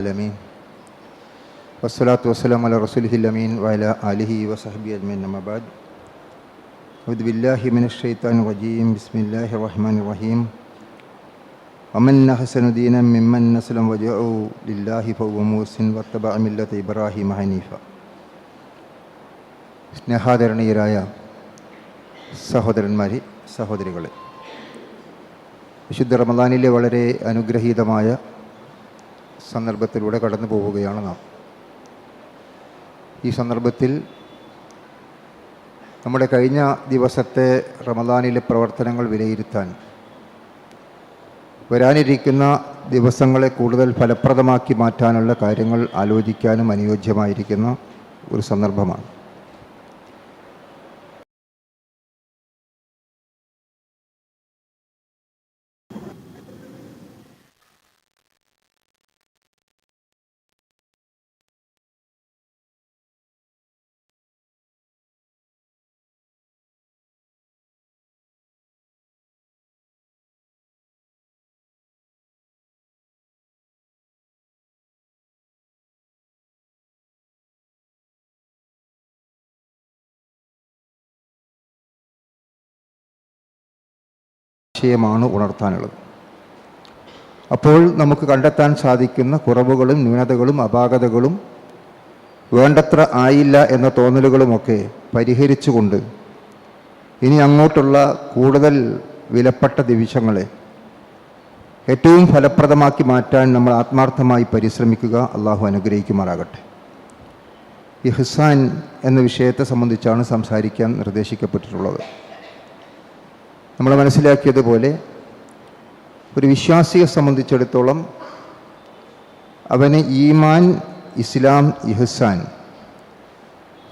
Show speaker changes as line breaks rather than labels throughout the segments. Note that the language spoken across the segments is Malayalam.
العالمين والصلاة والسلام على رسوله الأمين وعلى آله وصحبه أجمعين أما بعد أعوذ بالله من الشيطان الرجيم بسم الله الرحمن الرحيم ومن أحسن دينا ممن أسلم وجهه لله فهو محسن واتبع ملة إبراهيم حنيفا സ്നേഹാദരണീയരായ സഹോദരന്മാരെ സഹോദരികളെ വിശുദ്ധ റമദാനിലെ വളരെ അനുഗ്രഹീതമായ സന്ദർഭത്തിലൂടെ കടന്നു പോവുകയാണ് നാം. ഈ സന്ദർഭത്തിൽ നമ്മുടെ കഴിഞ്ഞ ദിവസത്തെ റമദാനിലെ പ്രവർത്തനങ്ങൾ വിലയിരുത്താൻ വരാനിരിക്കുന്ന ദിവസങ്ങളെ കൂടുതൽ ഫലപ്രദമാക്കി മാറ്റാനുള്ള കാര്യങ്ങൾ ആലോചിക്കാനും അനുയോജ്യമായിരിക്കുന്ന ഒരു സന്ദർഭമാണ്. ആശയമാണ് ഉണർത്താനുള്ളത്. അപ്പോൾ നമുക്ക് കണ്ടെത്താൻ സാധിക്കുന്ന കുറവുകളും ന്യൂനതകളും അപാകതകളും വേണ്ടത്ര ആയില്ല എന്ന തോന്നലുകളുമൊക്കെ പരിഹരിച്ചുകൊണ്ട് ഇനി അങ്ങോട്ടുള്ള കൂടുതൽ വിലപ്പെട്ട നിമിഷങ്ങളെ ഏറ്റവും ഫലപ്രദമാക്കി മാറ്റാൻ നമ്മൾ ആത്മാർത്ഥമായി പരിശ്രമിക്കുക അള്ളാഹു അനുഗ്രഹിക്കുമാറാകട്ടെ. ഈ ഹിസാൻ എന്ന വിഷയത്തെ സംബന്ധിച്ചാണ് സംസാരിക്കാൻ നിർദ്ദേശിക്കപ്പെട്ടിട്ടുള്ളത്. നമ്മൾ മനസ്സിലാക്കിയതുപോലെ ഒരു വിശ്വാസിയെ സംബന്ധിച്ചിടത്തോളം അവന് ഈമാൻ ഇസ്ലാം ഇഹ്സാൻ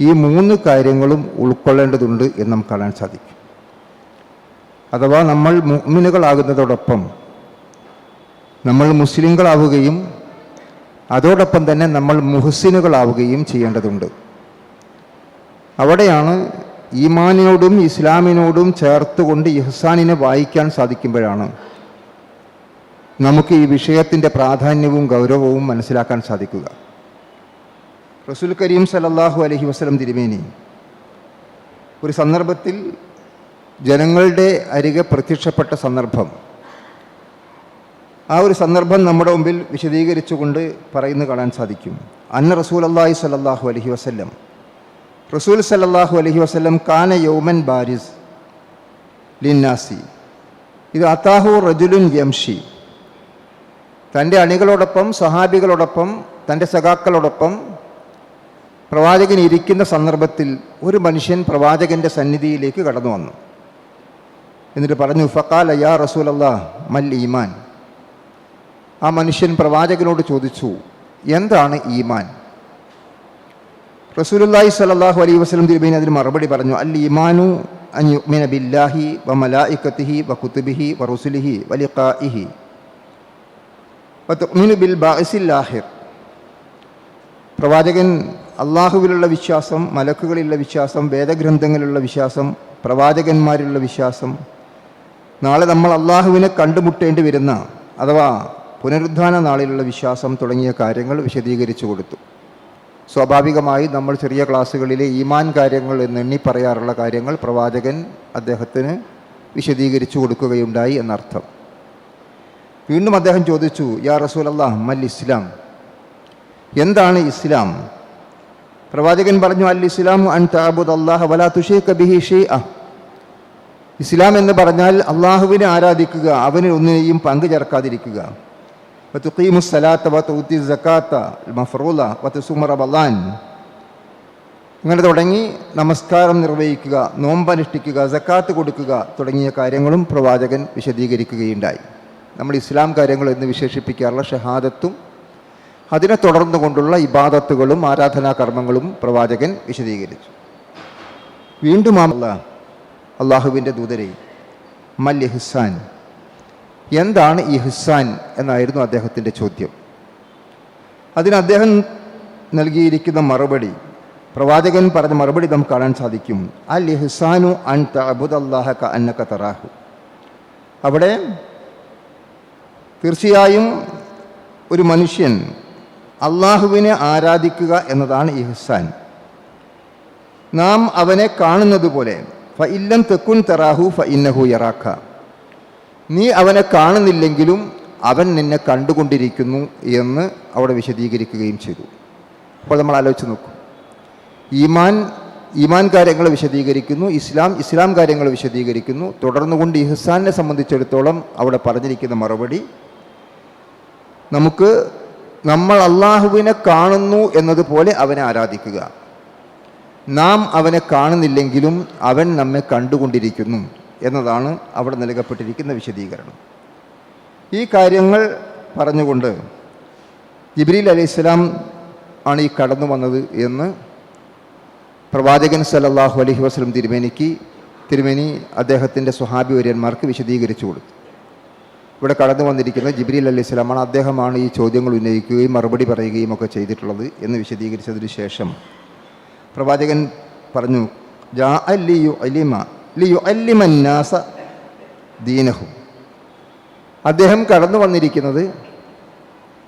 ഈ മൂന്ന് കാര്യങ്ങളും ഉൾക്കൊള്ളേണ്ടതുണ്ട് എന്ന് നമുക്ക് കാണാൻ സാധിക്കും. അഥവാ നമ്മൾ മുഅ്മിനുകളാകുന്നതോടൊപ്പം നമ്മൾ മുസ്ലിങ്ങളാവുകയും അതോടൊപ്പം തന്നെ നമ്മൾ മുഹസിനുകളാവുകയും ചെയ്യേണ്ടതുണ്ട്. അവിടെയാണ് ഈമാനിനോടും ഇസ്ലാമിനോടും ചേർത്തുകൊണ്ട് ഇഹ്സാനിനെ വായിക്കാൻ സാധിക്കുമ്പോഴാണ് നമുക്ക് ഈ വിഷയത്തിന്റെ പ്രാധാന്യവും ഗൗരവവും മനസ്സിലാക്കാൻ സാധിക്കുക. റസൂൽ കരീം സലല്ലാഹു അലഹി വസ്ലം തിരുമേനി ഒരു സന്ദർഭത്തിൽ ജനങ്ങളുടെ അരികെ പ്രത്യക്ഷപ്പെട്ട സന്ദർഭം. ആ ഒരു സന്ദർഭം നമ്മുടെ മുമ്പിൽ വിശദീകരിച്ചുകൊണ്ട് പറയുന്നു കാണാൻ സാധിക്കും. അന്ന റസൂൽ അള്ളാഹി സലല്ലാഹു അലഹി വസ്ല്ലം റസൂൽ സല്ലാഹു അലഹി വസ്ലം കാന യൗമൻ ബാരിസ് ലിന്നാസി. ഇത് അത്താഹു റജുലുൻ യംഷി. തന്റെ അണികളോടൊപ്പം സഹാബികളോടൊപ്പം തന്റെ സഖാക്കളോടൊപ്പം പ്രവാചകൻ ഇരിക്കുന്ന സന്ദർഭത്തിൽ ഒരു മനുഷ്യൻ പ്രവാചകന്റെ സന്നിധിയിലേക്ക് കടന്നു വന്നു. എന്നിട്ട് പറഞ്ഞു ഫക്കാൽ അയ്യാ റസൂൽ അല്ലാ മൽ ഈമാൻ. ആ മനുഷ്യൻ പ്രവാചകനോട് ചോദിച്ചു എന്താണ് ഈമാൻ? റസൂലുല്ലാഹി സ്വല്ലല്ലാഹു അലൈ വസ്ലം തിരുബൈൻ അതിന് മറുപടി പറഞ്ഞു അൽ ഇമാനു അൻ ബില്ലാഹി വ മലായിക്കത്തിഹി വ കുത്തുബിഹി വ റുസുലിഹി വലിഖാഇഹി ലിഖാഇഹി ബിൽ ആഖിർ പ്രവാചകൻ അള്ളാഹുവിലുള്ള വിശ്വാസം മലക്കുകളിലുള്ള വിശ്വാസം വേദഗ്രന്ഥങ്ങളിലുള്ള വിശ്വാസം പ്രവാചകന്മാരിലുള്ള വിശ്വാസം നാളെ നമ്മൾ അള്ളാഹുവിനെ കണ്ടുമുട്ടേണ്ടി വരുന്ന അഥവാ പുനരുദ്ധാന നാളിലുള്ള വിശ്വാസം തുടങ്ങിയ കാര്യങ്ങൾ വിശദീകരിച്ചു കൊടുത്തു. സ്വാഭാവികമായി നമ്മൾ ചെറിയ ക്ലാസ്സുകളിലെ ഈമാൻ കാര്യങ്ങൾ എന്ന് എണ്ണി പറയാറുള്ള കാര്യങ്ങൾ പ്രവാചകൻ അദ്ദേഹത്തിന് വിശദീകരിച്ചു കൊടുക്കുകയുണ്ടായി എന്നർത്ഥം. വീണ്ടും അദ്ദേഹം ചോദിച്ചു യാ റസൂൽ അള്ളാഹ് മൽ ഇസ്ലാം? എന്താണ് ഇസ്ലാം? പ്രവാചകൻ പറഞ്ഞു അൽ ഇസ്ലാം അൻ താബുദ് അള്ളാഹ് വലാ തുഷേ ബിഹി ഷേ ഇസ്ലാം എന്ന് പറഞ്ഞാൽ അള്ളാഹുവിനെ ആരാധിക്കുക അവന് ഒന്നിനെയും പങ്കു ചേർക്കാതിരിക്കുക വത്തുഖീമു الصلاة وتؤتي الزكاة മഫറൂല وتصوم رمضان. ഇങ്ങനെ തുടങ്ങി നമസ്കാരം നിർവഹിക്കുക നോമ്പനുഷ്ഠിക്കുക സക്കാത്ത് കൊടുക്കുക തുടങ്ങിയ കാര്യങ്ങളും പ്രവാചകൻ വിശദീകരിക്കുകയുണ്ടായി. നമ്മൾ ഇസ്ലാം കാര്യങ്ങൾ എന്ന് വിശേഷിപ്പിക്കാറുള്ള ഷഹാദത്തും അതിനെ തുടർന്നുകൊണ്ടുള്ള ഇബാദത്തുകളും ആരാധനാ കർമ്മങ്ങളും പ്രവാചകൻ വിശദീകരിച്ചു. വീണ്ടും ആ അള്ളാഹുവിന്റെ ദൂതരെ മൽ ഇഹ്സാൻ എന്താണ് ഇഹ്സാൻ എന്നായിരുന്നു അദ്ദേഹത്തിന്റെ ചോദ്യം. അതിന് അദ്ദേഹം നൽകിയിരിക്കുന്ന മറുപടി പ്രവാചകൻ പറഞ്ഞ മറുപടി നമുക്ക് കാണാൻ സാധിക്കും. അൽ ഇഹ്സാനു അൻ തബുദല്ലാഹ ക അന്നക്ക തറാഹു. അവിടെ തീർച്ചയായും ഒരു മനുഷ്യൻ അള്ളാഹുവിനെ ആരാധിക്കുക എന്നതാണ് ഇഹ്സാൻ നാം അവനെ കാണുന്നത് പോലെ ഫ ഇല്ലം തെക്കുൻ തെറാഹു ഫ ഇന്നഹു യറാഖ. നീ അവനെ കാണുന്നില്ലെങ്കിലും അവൻ നിന്നെ കണ്ടുകൊണ്ടിരിക്കുന്നു എന്ന് അവിടെ വിശദീകരിക്കുകയും ചെയ്തു. അപ്പോൾ നമ്മൾ ആലോചിച്ച് നോക്കും. ഈമാൻ ഈമാൻ കാര്യങ്ങൾ വിശദീകരിക്കുന്നു ഇസ്ലാം ഇസ്ലാം കാര്യങ്ങൾ വിശദീകരിക്കുന്നു. തുടർന്നുകൊണ്ട് ഇഹ്സാനെ സംബന്ധിച്ചിടത്തോളം അവിടെ പറഞ്ഞിരിക്കുന്ന മറുപടി നമുക്ക് നമ്മൾ അള്ളാഹുവിനെ കാണുന്നു എന്നതുപോലെ അവനെ ആരാധിക്കുക. നാം അവനെ കാണുന്നില്ലെങ്കിലും അവൻ നമ്മെ കണ്ടുകൊണ്ടിരിക്കുന്നു. എന്നതാണ് അവിടെ നൽകപ്പെട്ടിരിക്കുന്ന വിശദീകരണം. ഈ കാര്യങ്ങൾ പറഞ്ഞുകൊണ്ട് ജിബ്രീൽ അലൈഹിസ്സലാം ആണ് ഈ കടന്നു വന്നത് എന്ന് പ്രവാചകൻ സല്ലല്ലാഹു അലഹി വസ്ലം തിരുമേനിക്ക് തിരുമേനി അദ്ദേഹത്തിന്റെ സ്വഹാബി വര്യന്മാർക്ക് വിശദീകരിച്ചു കൊടുത്തു. ഇവിടെ കടന്നു വന്നിരിക്കുന്ന ജിബ്രീൽ അലി ഇസ്ലാമാണ് അദ്ദേഹമാണ് ഈ ചോദ്യങ്ങൾ ഉന്നയിക്കുകയും മറുപടി പറയുകയും ഒക്കെ ചെയ്തിട്ടുള്ളത് എന്ന് വിശദീകരിച്ചതിന് ശേഷം പ്രവാചകൻ പറഞ്ഞു ജാ അലിയു അലിമ ലിയു അല്ലിമന്നാസ ദീനഹു. അദ്ദേഹം കടന്നു വന്നിരിക്കുന്നത്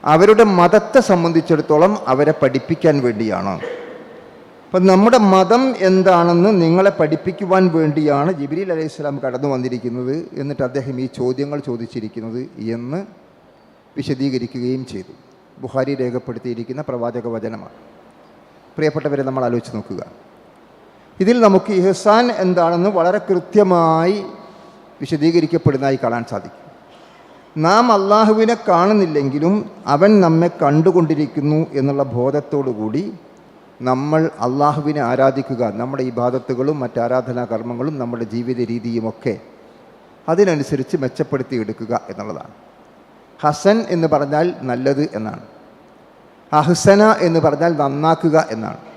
അവരുടെ മതത്തെ സംബന്ധിച്ചിടത്തോളം അവരെ പഠിപ്പിക്കാൻ വേണ്ടിയാണ്. അപ്പം നമ്മുടെ മതം എന്താണെന്ന് നിങ്ങളെ പഠിപ്പിക്കുവാൻ വേണ്ടിയാണ് ജിബ്രീൽ അലൈഹി സ്വലാം കടന്നു വന്നിരിക്കുന്നത് എന്നിട്ട് അദ്ദേഹം ഈ ചോദ്യങ്ങൾ ചോദിച്ചിരിക്കുന്നത് എന്ന് വിശദീകരിക്കുകയും ചെയ്തു. ബുഹാരി രേഖപ്പെടുത്തിയിരിക്കുന്ന പ്രവാചക വചനമാണ്. പ്രിയപ്പെട്ടവരെ നമ്മൾ ആലോചിച്ച് നോക്കുക. ഇതിൽ നമുക്ക് ഇഹ്സാൻ എന്താണെന്ന് വളരെ കൃത്യമായി വിശദീകരിക്കപ്പെടുന്നതായി കാണാൻ സാധിക്കും. നാം അള്ളാഹുവിനെ കാണുന്നില്ലെങ്കിലും അവൻ നമ്മെ കണ്ടുകൊണ്ടിരിക്കുന്നു എന്നുള്ള ബോധത്തോടു കൂടി നമ്മൾ അള്ളാഹുവിനെ ആരാധിക്കുക നമ്മുടെ ഇബാദത്തുകളും മറ്റ് ആരാധനാ കർമ്മങ്ങളും നമ്മുടെ ജീവിത രീതിയുമൊക്കെ അതിനനുസരിച്ച് മെച്ചപ്പെടുത്തി എടുക്കുക എന്നുള്ളതാണ്. ഹസൻ എന്ന് പറഞ്ഞാൽ നല്ലത് എന്നാണ്. അഹ്സന എന്ന് പറഞ്ഞാൽ നന്നാക്കുക എന്നാണ്.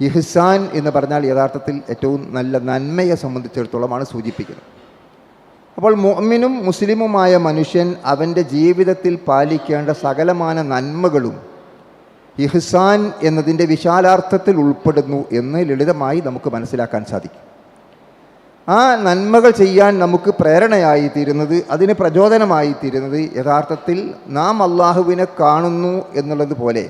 ഇഹ്സാൻ എന്ന് പറഞ്ഞാൽ യഥാർത്ഥത്തിൽ ഏറ്റവും നല്ല നന്മയെ സംബന്ധിച്ചിടത്തോളമാണ് സൂചിപ്പിക്കുന്നത്. അപ്പോൾ മുഅ്മിനും മുസ്ലിമുമായ മനുഷ്യൻ അവന്റെ ജീവിതത്തിൽ പാലിക്കേണ്ട സകലമാന നന്മകളും ഇഹ്സാൻ എന്നതിന്റെ വിശാലാർത്ഥത്തിൽ ഉൾപ്പെടുന്നു എന്ന് ലളിതമായി നമുക്ക് മനസ്സിലാക്കാൻ സാധിക്കും. ആ നന്മകൾ ചെയ്യാൻ നമുക്ക് പ്രേരണയായി തീരുന്നത് അതിന് പ്രചോദനമായി തീരുന്നത് യഥാർത്ഥത്തിൽ നാം അള്ളാഹുവിനെ കാണുന്നു എന്നുള്ളത് പോലെ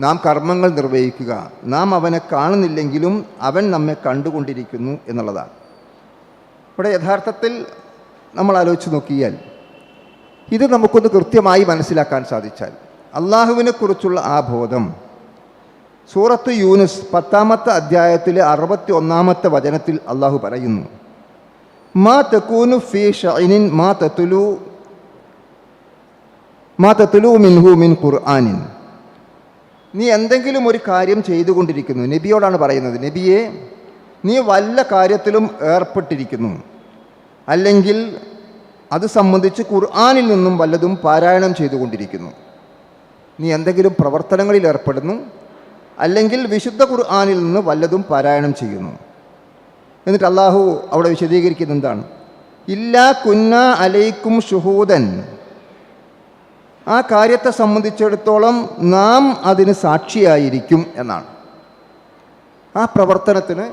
നാം കർമ്മങ്ങൾ നിർവഹിക്കുക. നാം അവനെ കാണുന്നില്ലെങ്കിലും അവൻ നമ്മെ കണ്ടുകൊണ്ടിരിക്കുന്നു എന്നുള്ളതാണ്. ഇവിടെ യഥാർത്ഥത്തിൽ നമ്മൾ ആലോചിച്ച് നോക്കിയാൽ ഇത് നമുക്കൊന്ന് കൃത്യമായി മനസ്സിലാക്കാൻ സാധിച്ചാൽ അള്ളാഹുവിനെക്കുറിച്ചുള്ള ആ ബോധം സൂറത്ത് യൂനുസ് പത്താമത്തെ അധ്യായത്തിലെ അറുപത്തി ഒന്നാമത്തെ വചനത്തിൽ അള്ളാഹു പറയുന്നു. മാ തെക്കൂനു ഫീ ഷൈനിൻ മാ തത്തുലു മാ തത്തുലു മിൻഹു മിൻ ഖുർആാനിൻ. നീ എന്തെങ്കിലും ഒരു കാര്യം ചെയ്തുകൊണ്ടിരിക്കുന്നു. നബിയോടാണ് പറയുന്നത് നബിയെ നീ വല്ല കാര്യത്തിലും ഏർപ്പെട്ടിരിക്കുന്നു. അല്ലെങ്കിൽ അത് സംബന്ധിച്ച് ഖുർആാനിൽ നിന്നും വല്ലതും പാരായണം ചെയ്തുകൊണ്ടിരിക്കുന്നു. നീ എന്തെങ്കിലും പ്രവർത്തനങ്ങളിൽ ഏർപ്പെടുന്നു അല്ലെങ്കിൽ വിശുദ്ധ ഖുർആാനിൽ നിന്ന് വല്ലതും പാരായണം ചെയ്യുന്നു. എന്നിട്ട് അള്ളാഹു അവിടെ വിശദീകരിക്കുന്നത് എന്താണ്? ഇല്ലാ കുന്ന അലൈക്കും ഷുഹൂദൻ. ആ കാര്യത്തെ സംബന്ധിച്ചിടത്തോളം നാം അതിന് സാക്ഷിയായിരിക്കും എന്നാണ്. ആ പ്രവർത്തനത്തിന്